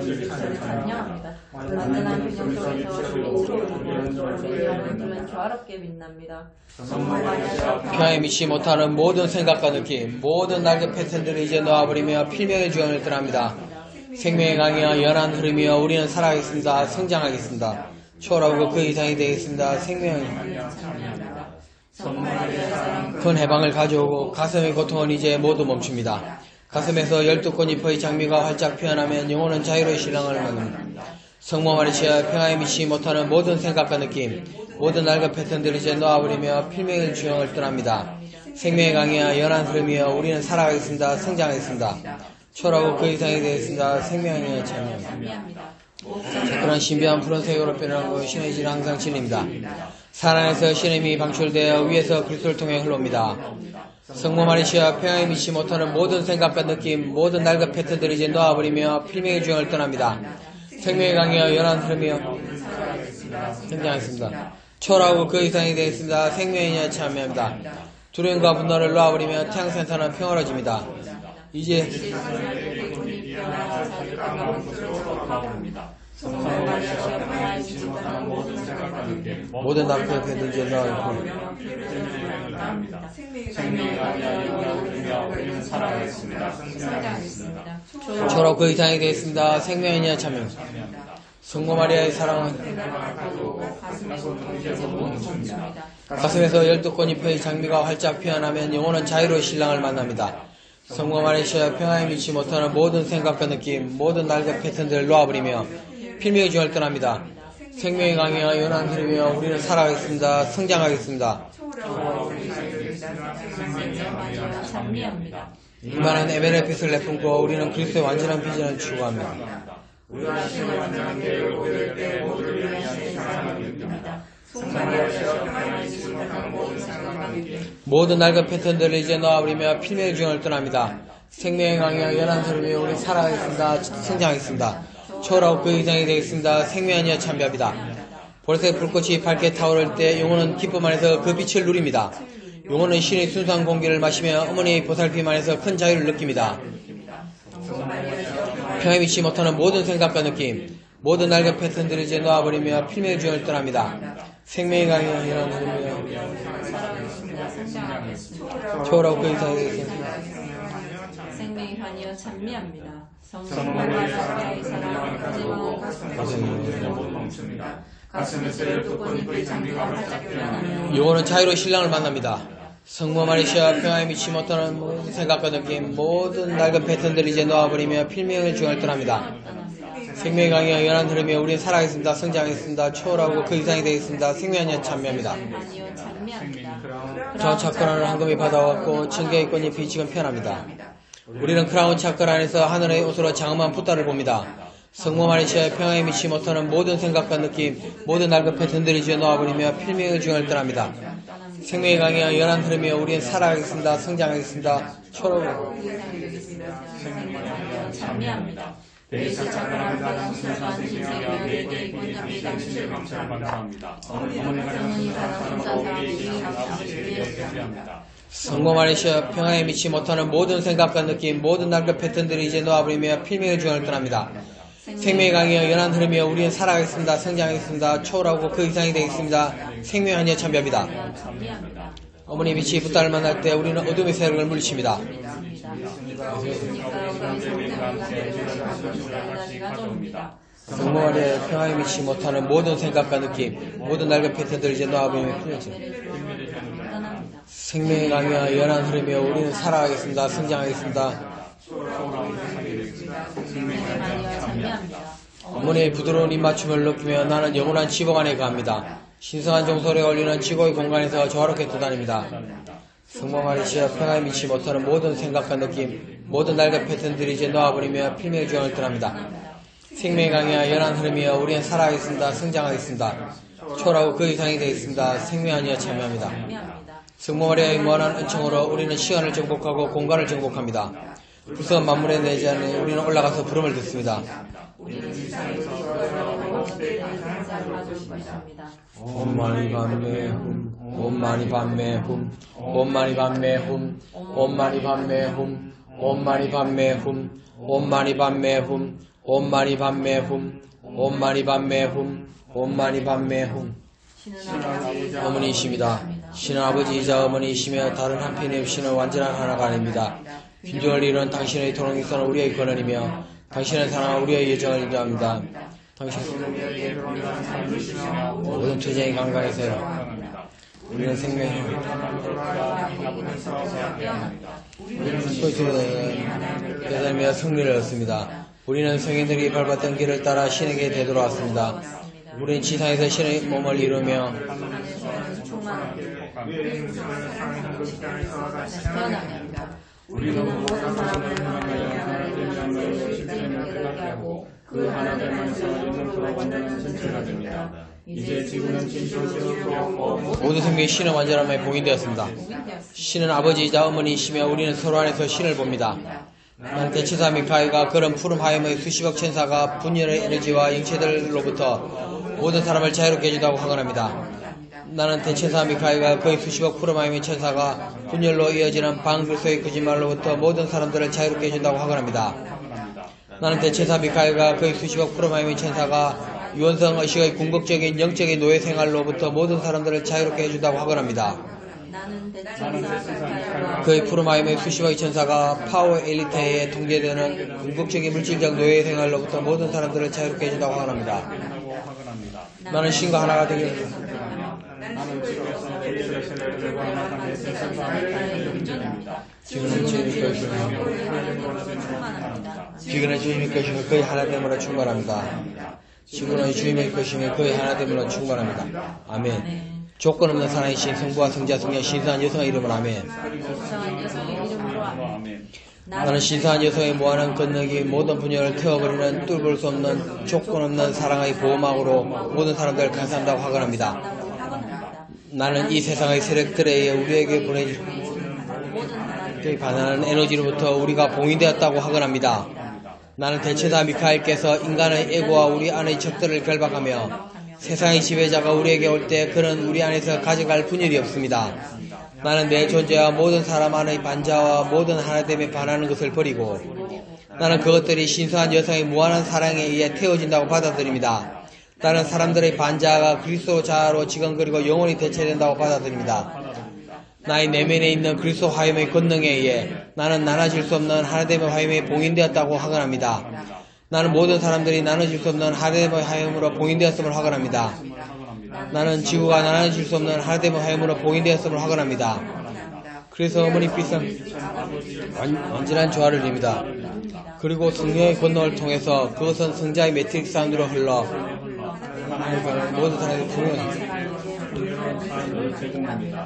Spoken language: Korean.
질서를 균형 속에서 조화롭게 빛납니다. 평화에 미치 못하는 모든 생각과 느낌, 모든 날개 패턴들을 이제 놓아버리며 필명의 주관을 떠납니다. 생명의 강이여 연한 흐름이여 우리는 살아가겠습니다. 성장하겠습니다. 초월하고 그 이상이 되겠습니다. 생명의 큰 해방을 가져오고 가슴의 고통은 이제 모두 멈춥니다. 가슴에서 열두 꽃잎의 장미가 활짝 피어나면 영혼은 자유로운 신랑을 만납니다. 성모 마리시아 평화에 미치지 못하는 모든 생각과 느낌, 모든 날과 패턴들을 이제 놓아버리며 필명의 주형을 떠납니다. 생명의 강이야 연한 흐름이여 우리는 살아가겠습니다. 성장하겠습니다. 초라고 그 이상이 되겠습니다. 생명의 참여. 그런 신비한 푸른색으로 변하고 신의 질 항상 진립니다. 사랑에서 신의 힘이 방출되어 위에서 그리스도를 통해 흘러옵니다. 성모 마리시아 평화에 미치 못하는 모든 생각과 느낌, 모든 날과 패턴들을 이제 놓아버리며 필명의 주형을 떠납니다. 생명의 강이여 연한 흐름이여 성장하겠습니다. 초라하고 그 이상이 되겠습니다. 생명의 인에 참여합니다. 두려움과 분노를 놓아버리며 태양센터는 평화로워집니다. 이제 모든 남편 패든지 놓아버리고 성장하겠습니다. 초라하고 그 이상이 되겠습니다. 생명의 인에 참여. 성모 마리아의 사랑은 가슴에서 열두 꽃잎의 장미가 활짝 피어나면 영혼은 자유로운 신랑을 만납니다. 성모 마리아의 평화에 미치 못하는 모든 생각과 느낌, 모든 날개 패턴들을 놓아버리며 필명의 중을 떠납니다. 생명의 강이여 연한 흐름이여 우리는 살아가겠습니다. 성장하겠습니다. 이만한 에벤의 빛을 내뿜고 우리는 그리스도의 완전한 비전을 추구합니다. 모 든 낡은 패턴들을 이제 놓아버리며 필명의 중을 떠납니다. 생명의 강이여 연한 흐름이여 우리 살아가겠습니다. 성장하겠습니다. 초라고 그 이상이 되겠습니다. 생명이여 참배합니다. 보라색 불꽃이 밝게 타오를 때 영혼은 기쁨 안에서 그 빛을 누립니다. 영혼은 신의 순수한 공기를 마시며 어머니의 보살핌 안에서 큰 자유를 느낍니다. 평에 미치 못하는 모든 생각과 느낌, 모든 낡은 패턴들을 이제 놓아버리며 필명의 주을 떠납니다. 생명의 강이여 이런 흐름이여 초라고 그 되겠습니다. 생명의 찬미합니다. 성령의 사랑을 가슴에서 열두 꽃잎의 장미가 활짝 피어나며 영혼은 자유로 신랑을 만납니다. 성모 마리시아 평화에 미치 못하는 모든 생각과 느낌, 모든 낡은 패턴들을 이제 놓아버리며 필명의 중을 떠납니다. 생명의 강이여 연한 흐름이여 우리는 살아가겠습니다. 성장하겠습니다. 초월하고 그 이상이 되겠습니다. 생명의 참여합니다. 환희여 찬미합니다. 저 차크라는 황금이 받아왔고 천개의 꽃잎이 지금 피어납니다. 우리는 크라운 차크라 안에서 하늘의 옷으로 장엄한 붓다를 봅니다. 성모 마리시아의 평화에 미치 못하는 모든 생각과 느낌, 모든 낡은 패턴들을 이제 놓아버리며 필명의 중을 떠납니다. 생명의 강이여 연한 흐름이여 우리는 살아가겠습니다. 성장하겠습니다. 초록 찬미합니다. 대시 작가랑 순수한 신세계와 내게 권장이 당신을 감사합니다. 어머니가 사랑하는 사랑이 감사합니다. 성모 마리시아 평화에 미치 못하는 모든 생각과 느낌, 모든 낡은 패턴들을 이제 놓아버리며 필명의 중을 떠납니다. 생명의 강이여 연한 흐름이여 우리는 살아가겠습니다. 성장하겠습니다. 초월하고 그 이상이 되겠습니다. 생명의 한여 참배합니다. 어머니 빛이 붓다를 만날 때 우리는 어둠의 세력을 물리칩니다. 가져옵니다. 성모 마리아의 평화에 미치 못하는 모든 생각과 느낌, 모든 낡은 패턴들을 이제 놓아버리며. 떠납니다. 생명의 강이여 연한 흐름이여 우리는 살아가겠습니다. 성장하겠습니다. 어머니의 부드러운 입맞춤을 느끼며 나는 영원한 지복 안에 가합니다. 신성한 정설에 올리는 지고의 공간에서 조화롭게 떠다닙니다. 성모 마리시아 평화에 미치 못하는 모든 생각과 느낌, 모든 낡은 패턴들이 이제 놓아버리며 필명의 주장을 떠납니다. 생명의 강이여 연한 흐름이여 우리는 살아가겠습니다. 성장하겠습니다. 초라고 그 이상이 되겠습니다. 생명 아니여 참여합니다. 찬미합니다. 성모 마리아의 무한한 은총으로 우리는 시간을 정복하고 공간을 정복합니다. 불쌍한 만물의 내지 안에 우리는 올라가서 부름을 듣습니다. 엄마니 밤매 훔, 엄마니 밤매 훔, 엄마니 밤매 훔, 엄마니 밤매 훔, 엄마니 밤매 훔, 엄마니 밤매 훔, 옴마니 밤매 훔 옴마니 밤매 훔 옴마니 밤매 훔 어머니이십니다. 신은 아버지이자 어머니이시며 다른 한편의 신은 완전한 하나가 아닙니다. 빈정을 이룬 당신의 도롱이선은 우리의 권한이며 당신의 사랑은 우리의 예정을 인도합니다. 당신 모든 투쟁이 강강해서요. 우리는 생명의 깨달으며 승리를 얻습니다. 우리는 성인들이 밟았던 길을 따라 신에게 되돌아왔습니다. 우리는 지상에서 신의 몸을 이루며. 우리는 모든 사람을 하나님의 하나님의 시대에 하고 그 하나님의 영으로 완전한 전체가 됩니다. 이제 지구는 진실스럽고 모든 생명이 신의 완전함에 봉인되었습니다. 신은 아버지이자 어머니이시며 우리는 서로 안에서 신을 봅니다. 나는 대치사 미카엘과 그런 푸른 하임의 수십억 천사가 분열의 에너지와 영체들로부터 모든 사람을 자유롭게 해준다고 확언합니다. 나는 대체사 미카엘과 그의 수십억 하임의 천사가 분열로 이어지는 방 글소의 거짓말로부터 모든 사람들을 자유롭게 해준다고 확언합니다. 나는 대체사 미카엘과 그의 수십억 하임의 천사가 유언성 의식의 궁극적인 영적인 노예 생활로부터 모든 사람들을 자유롭게 해준다고 확언합니다. 그의 푸르마임의 수십억의 천사가 파워 엘리트에 통제되는 궁극적인 물질적 노예 생활로부터 모든 사람들을 자유롭게 해준다고 확언합니다. 나는 신과 하나가 되길 지금은 주님이 것이며 지금은 주님이 것이며 그의 하나됨으로 충만합니다. 지금은 주님의 것이며 그의 하나됨으로 충만합니다. 아멘. 조건 없는 사랑이신 성부와 성자 성령 신성한 여성의 이름으로 아멘. 나는 신성한 여성의 무한한 건너기 모든 분열을 태워버리는 뚫을 수 없는 조건 없는 사랑의 보호막으로 모든 사람들을 감사한다고 확언합니다. 나는 이 세상의 세력들에 의해 우리에게 보내질 반하는 에너지로부터 우리가 봉인되었다고 확언합니다. 나는 대체사 미카엘께서 인간의 에고와 우리 안의 적들을 결박하며 세상의 지배자가 우리에게 올 때 그는 우리 안에서 가져갈 분열이 없습니다. 나는 내 존재와 모든 사람 안의 반자와 모든 하나됨에 반하는 것을 버리고 나는 그것들이 신성한 여성의 무한한 사랑에 의해 태워진다고 받아들입니다. 나는 사람들의 반자가 그리스도 자아로 지금 그리고 영원히 대체된다고 받아들입니다. 나의 내면에 있는 그리스도 화염의 권능에 의해 나는 나눠질 수 없는 하나됨의 화염에 봉인되었다고 확언합니다. 나는 모든 사람들이 나눠질 수 없는 하나됨의 화염으로 봉인되었음을 확언합니다. 나는 지구가 나눠질 수 없는 하나됨의 화염으로 봉인되었음을 확언합니다. 그래서 어머니 빛은 완, 완전한 조화를 이룹니다. 그리고 성령의 권능을 통해서 그것은 성자의 매트릭스 안으로 흘러 모든 사람의 부흥